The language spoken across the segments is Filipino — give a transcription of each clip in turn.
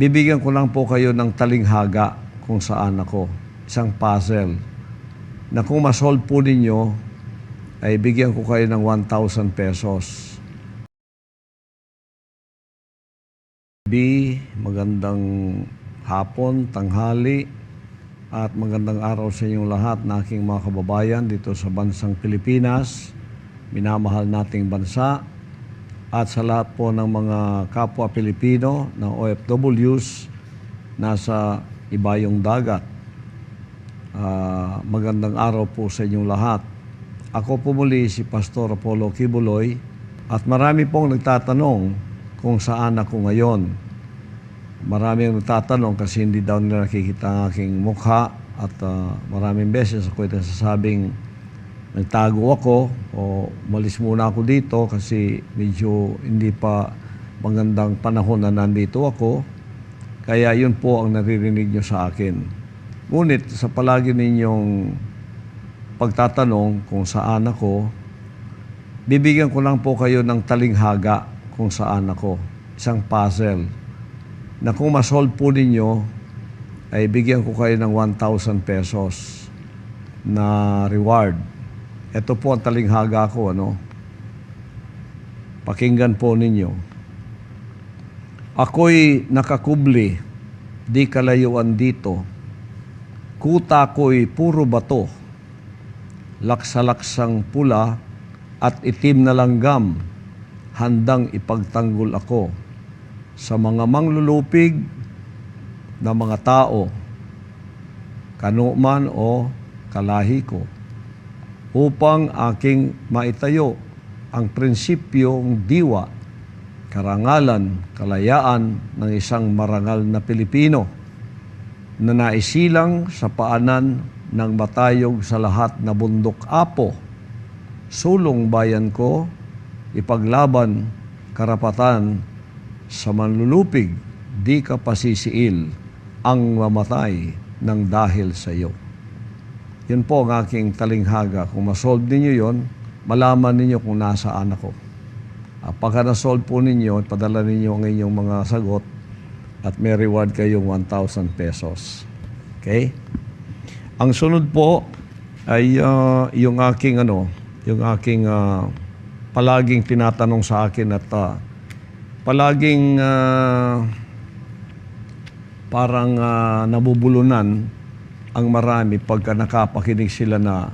Bibigyan ko lang po kayo ng talinghaga kung saan ako. Isang puzzle. Na kung masolve po ninyo, ay bigyan ko kayo ng 1,000 pesos. B, magandang hapon, tanghali, at magandang araw sa inyong lahat na aking mga kababayan dito sa bansang Pilipinas, minamahal nating bansa, at sa lahat po ng mga kapwa Pilipino ng OFWs nasa ibayong dagat. Ah, magandang araw po sa inyong lahat. Ako po muli si Pastor Apollo Kibuloy at marami pong nagtatanong kung saan ako ngayon. Marami ang nagtatanong kasi hindi daw nila nakikita ang aking mukha at ah, maraming beses ako ito sasabing nagtago ako o malis muna ako dito kasi medyo hindi pa magandang panahon na nandito ako. Kaya yun po ang naririnig nyo sa akin. Ngunit sa palagi ninyong pagtatanong kung saan ako, bibigyan ko lang po kayo ng talinghaga kung saan ako. Isang puzzle. Na kung masolve po ninyo, ay bigyan ko kayo ng 1,000 pesos na reward. Ito po ang talinghaga ko, ano? Pakinggan po ninyo. Ako'y nakakubli, di kalayuan dito. Kuta ko'y puro bato, laksalaksang pula at itim na langgam, handang ipagtanggol ako sa mga manglulupig na mga tao, kanuman o kalahi ko, upang aking maitayo ang prinsipyong diwa, karangalan, kalayaan ng isang marangal na Pilipino na naisilang sa paanan ng matayog sa lahat na bundok apo. Sulong bayan ko, ipaglaban karapatan sa manlulupig, di ka pasisiil ang mamatay ng dahil sa iyo. Yun po ang aking talinghaga. Kung masolve ninyo yon, malaman ninyo kung nasaan ako. Ah, Pagka nasolve po ninyo, padala ninyo ang inyong mga sagot at may reward kayong 1,000 pesos. Okay? Ang sunod po ay ah, yung aking ano, yung aking ah, palaging tinatanong sa akin at ah, palaging ah, parang ah, nabubulunan ang marami pagka nakapakinig sila na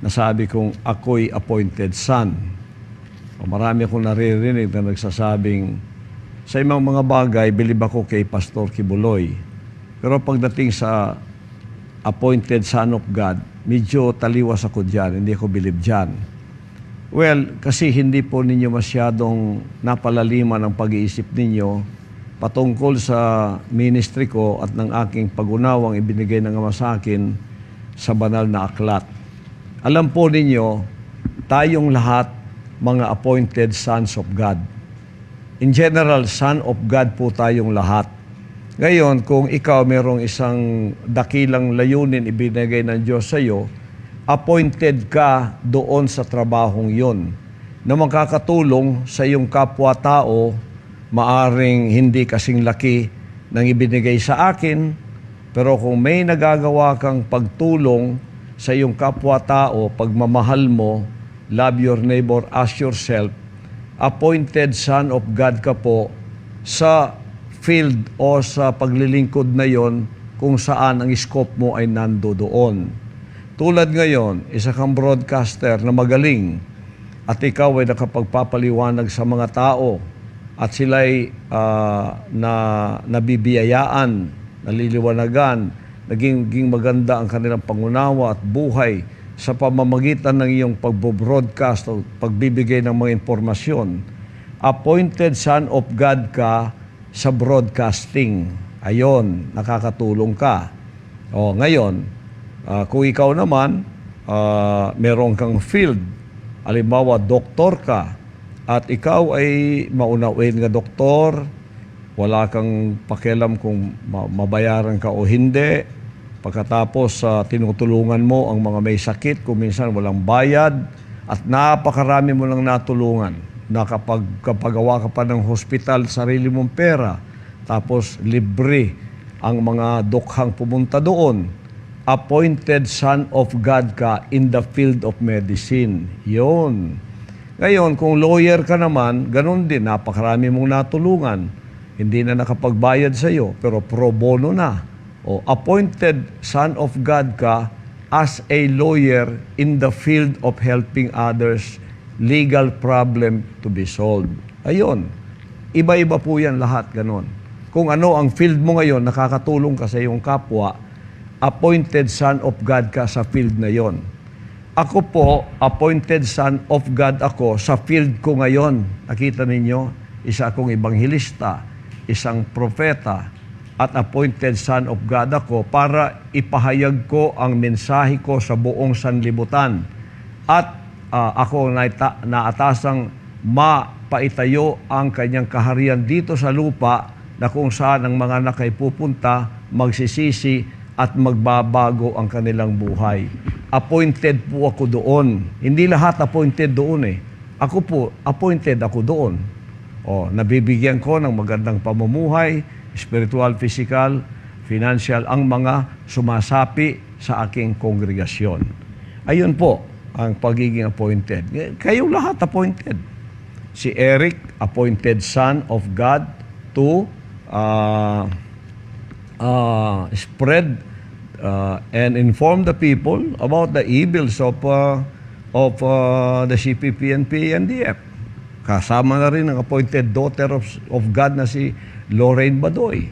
nasabi kong ako'y appointed son. O marami akong naririnig na nagsasabing sa imang mga bagay, bilib ako kay Pastor Kibuloy. Pero pagdating sa appointed son of God, medyo taliwas ako dyan, hindi ako bilib dyan. Well, kasi hindi po ninyo masyadong napalaliman ang pag-iisip ninyo patungkol sa ministry ko at ng aking pagunawang ibinigay ng Ama sa akin sa banal na aklat. Alam po ninyo, tayong lahat mga appointed sons of God. In general, son of God po tayong lahat. Ngayon, kung ikaw merong isang dakilang layunin ibinigay ng Diyos sa iyo, appointed ka doon sa trabahong yon na makakatulong sa iyong kapwa-tao, maaring hindi kasing laki ng ibinigay sa akin, pero kung may nagagawa kang pagtulong sa iyong kapwa-tao, pagmamahal mo, love your neighbor as yourself, appointed son of God ka po sa field o sa paglilingkod na yon kung saan ang scope mo ay nando doon. Tulad ngayon, isa kang broadcaster na magaling at ikaw ay nakapagpapaliwanag sa mga tao at sila'y ah, na nabibiyayaan, naliliwanagan, naging, naging maganda ang kanilang pangunawa at buhay sa pamamagitan ng iyong pagbo-broadcast o pagbibigay ng mga impormasyon. Appointed son of God ka sa broadcasting. Ayon, nakakatulong ka. O ngayon, ah, kung ikaw naman, ah, meron kang field, alimbawa doktor ka, at ikaw ay maunawin nga doktor, wala kang pakialam kung ma- mabayaran ka o hindi, Pagkatapos sa tinutulungan mo ang mga may sakit, kung minsan walang bayad, at napakarami mo lang natulungan. Nakapag kapagawa ka pa ng hospital, sarili mong pera, tapos libre ang mga dukhang pumunta doon. Appointed son of God ka in the field of medicine. Yun. Ngayon, kung lawyer ka naman, ganun din, napakarami mong natulungan. Hindi na nakapagbayad sa iyo, pero pro bono na. O appointed son of God ka as a lawyer in the field of helping others, legal problem to be solved. Ayun. Iba-iba po yan lahat, ganun. Kung ano ang field mo ngayon, nakakatulong ka sa iyong kapwa, appointed son of God ka sa field na yon. Ako po, appointed son of God ako sa field ko ngayon. Nakita ninyo, isa akong ebanghilista, isang propeta, at appointed son of God ako para ipahayag ko ang mensahe ko sa buong sanlibutan. At ah, ako naita, naatasang mapaitayo ang kanyang kaharian dito sa lupa na kung saan ang mga anak ay pupunta, magsisisi at magbabago ang kanilang buhay. Appointed po ako doon. Hindi lahat appointed doon eh. Ako po, appointed ako doon. O, nabibigyan ko ng magandang pamumuhay, spiritual, physical, financial, ang mga sumasapi sa aking kongregasyon. Ayun po ang pagiging appointed. Kayong lahat appointed. Si Eric, appointed son of God to uh, uh, spread uh, and inform the people about the evils of uh, of uh, the CPP and PNDF. Kasama na rin ang appointed daughter of, of God na si Lorraine Badoy.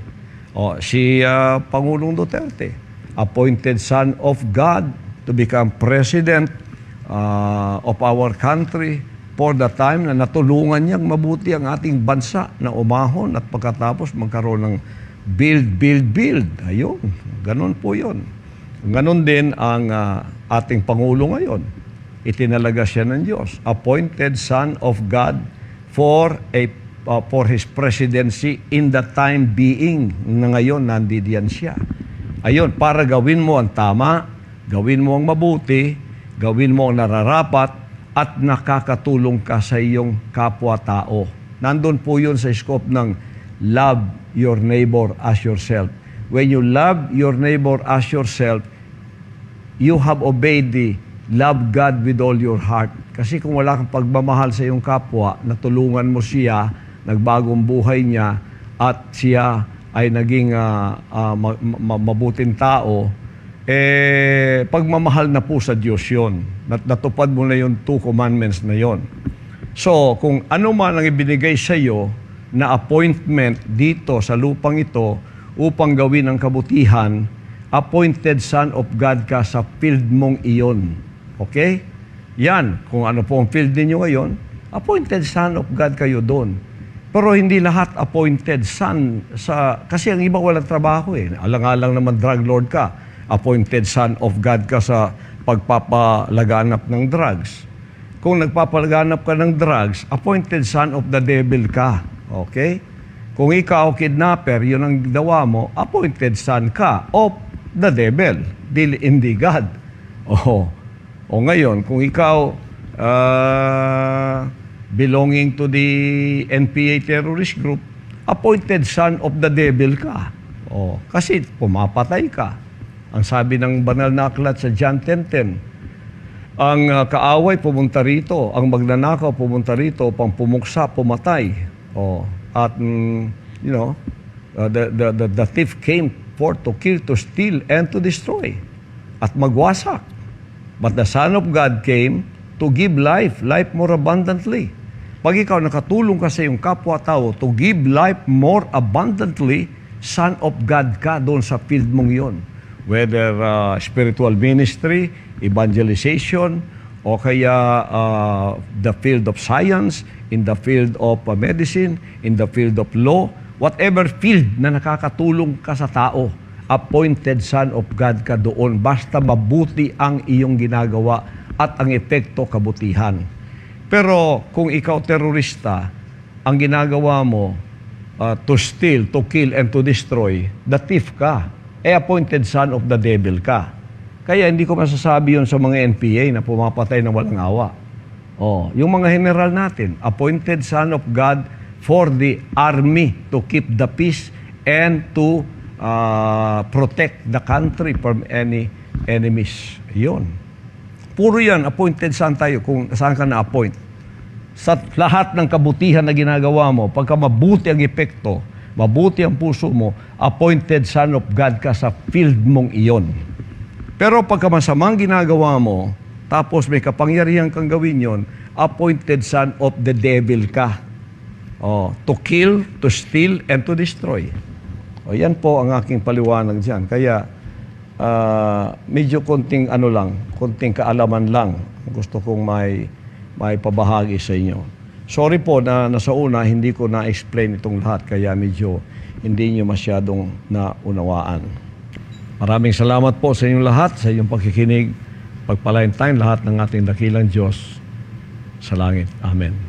O, si uh, Pangulong Duterte, appointed son of God to become president uh, of our country for the time na natulungan niyang mabuti ang ating bansa na umahon at pagkatapos magkaroon ng build, build, build. Ayun, ganun po yun. Ganon din ang ah, ating Pangulo ngayon. Itinalaga siya ng Diyos. Appointed Son of God for a ah, for His presidency in the time being na ngayon nandidiyan siya. Ayun, para gawin mo ang tama, gawin mo ang mabuti, gawin mo ang nararapat, at nakakatulong ka sa iyong kapwa-tao. Nandun po yun sa scope ng love your neighbor as yourself. When you love your neighbor as yourself, you have obeyed the love God with all your heart. Kasi kung wala kang pagmamahal sa iyong kapwa, natulungan mo siya, nagbagong buhay niya, at siya ay naging ah, ah, ma- ma- mabuting tao, eh, pagmamahal na po sa Diyos yun. Nat- Natupad mo na yung two commandments na yon. So, kung ano man ang ibinigay sa iyo na appointment dito sa lupang ito upang gawin ang kabutihan, appointed son of God ka sa field mong iyon. Okay? Yan, kung ano po ang field ninyo ngayon, appointed son of God kayo doon. Pero hindi lahat appointed son sa kasi ang iba walang trabaho eh. Alang-alang naman drug lord ka. Appointed son of God ka sa pagpapalaganap ng drugs. Kung nagpapalaganap ka ng drugs, appointed son of the devil ka. Okay? Kung ikaw kidnapper, yun ang dawa mo, appointed son ka of the devil, dili hindi God. Oh. O ngayon, kung ikaw ah, belonging to the NPA terrorist group, appointed son of the devil ka. O, kasi pumapatay ka. Ang sabi ng banal na aklat sa John 10.10, ang ah, kaaway pumunta rito, ang magnanakaw pumunta rito upang pumuksa, pumatay. Oh, at mm, you know, uh, the, the, the, the thief came forth to kill, to steal, and to destroy. At magwasak. But the Son of God came to give life, life more abundantly. Pag ikaw nakatulong ka sa iyong kapwa-tao to give life more abundantly, Son of God ka doon sa field mong yon. Whether uh, spiritual ministry, evangelization, o kaya uh, the field of science, in the field of uh, medicine, in the field of law, whatever field na nakakatulong ka sa tao, appointed son of God ka doon. Basta mabuti ang iyong ginagawa at ang epekto kabutihan. Pero kung ikaw terorista, ang ginagawa mo uh, to steal, to kill, and to destroy, the thief ka. Eh, appointed son of the devil ka. Kaya hindi ko masasabi yon sa mga NPA na pumapatay ng walang awa. Oh, yung mga general natin, appointed son of God for the army to keep the peace and to uh, protect the country from any enemies. Yun. Puro yan, appointed son tayo kung saan ka na-appoint. Sa lahat ng kabutihan na ginagawa mo, pagka mabuti ang epekto, mabuti ang puso mo, appointed son of God ka sa field mong iyon. Pero pagka masamang ginagawa mo, tapos may kapangyarihan kang gawin yon, appointed son of the devil ka. Oh, to kill, to steal, and to destroy. O yan po ang aking paliwanag dyan. Kaya, ah, medyo konting ano lang, konting kaalaman lang ang gusto kong may, may pabahagi sa inyo. Sorry po na nasa una hindi ko na-explain itong lahat kaya medyo hindi nyo masyadong naunawaan. Maraming salamat po sa inyong lahat, sa inyong pagkikinig. Pagpalain tayong lahat ng ating dakilang Diyos sa langit. Amen.